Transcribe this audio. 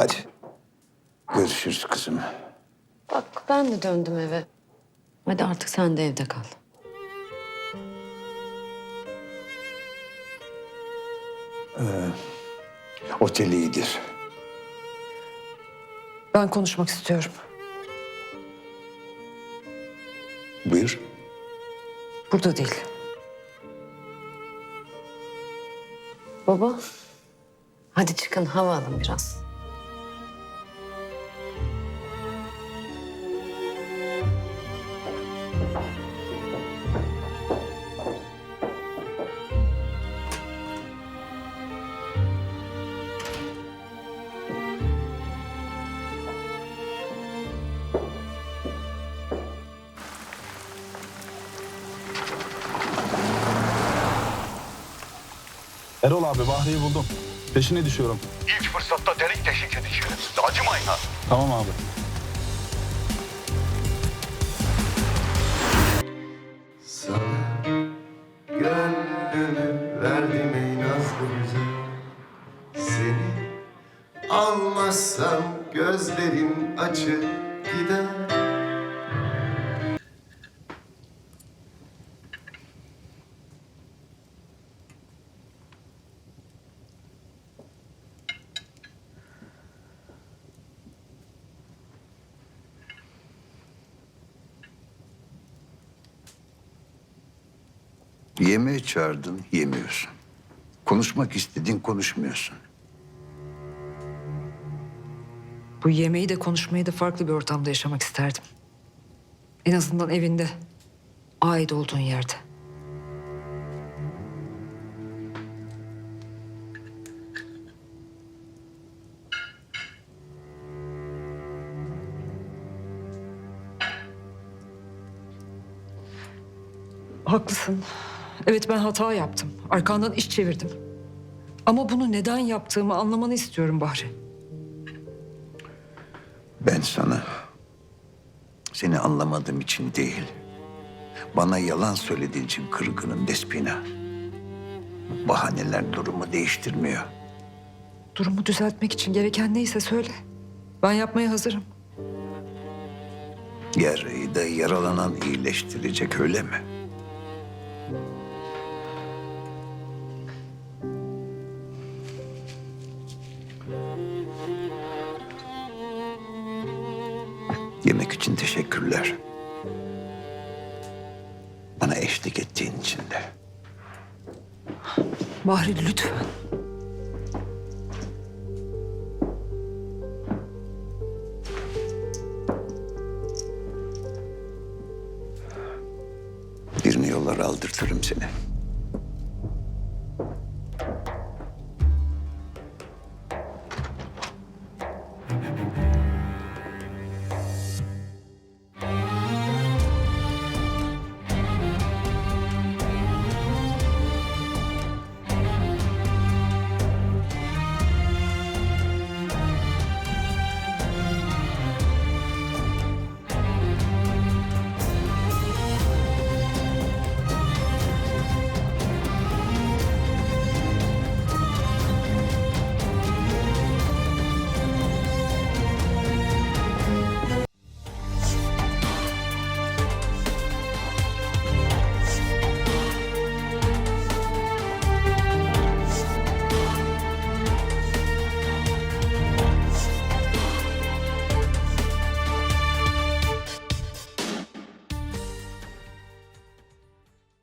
Hadi. Görüşürüz kızım. Bak ben de döndüm eve. Hadi artık sen de evde kal. Otel iyidir. Ben konuşmak istiyorum. Buyur. Burada değil. Baba. Hadi çıkın hava alın biraz. Erol abi Bahri'yi buldum. Peşine düşüyorum. İlk fırsatta delik deşik şerefsiz. Acımayın ha. Tamam abi. Verdim ey nazlı güzel Seni almazsam gözlerim açık gider Yemeğe çağırdın, yemiyorsun. Konuşmak istedin, konuşmuyorsun. Bu yemeği de konuşmayı da farklı bir ortamda yaşamak isterdim. En azından evinde. Ait olduğun yerde. Haklısın. Evet ben hata yaptım. Arkandan iş çevirdim. Ama bunu neden yaptığımı anlamanı istiyorum Bahri. Ben sana seni anlamadığım için değil, bana yalan söylediğin için kırgınım Despina. Bahaneler durumu değiştirmiyor. Durumu düzeltmek için gereken neyse söyle. Ben yapmaya hazırım. Yarayı da yaralanan iyileştirecek öyle mi? Yemek için teşekkürler. Bana eşlik ettiğin için de. Bahri lütfen. Birini yollara aldırtırım seni.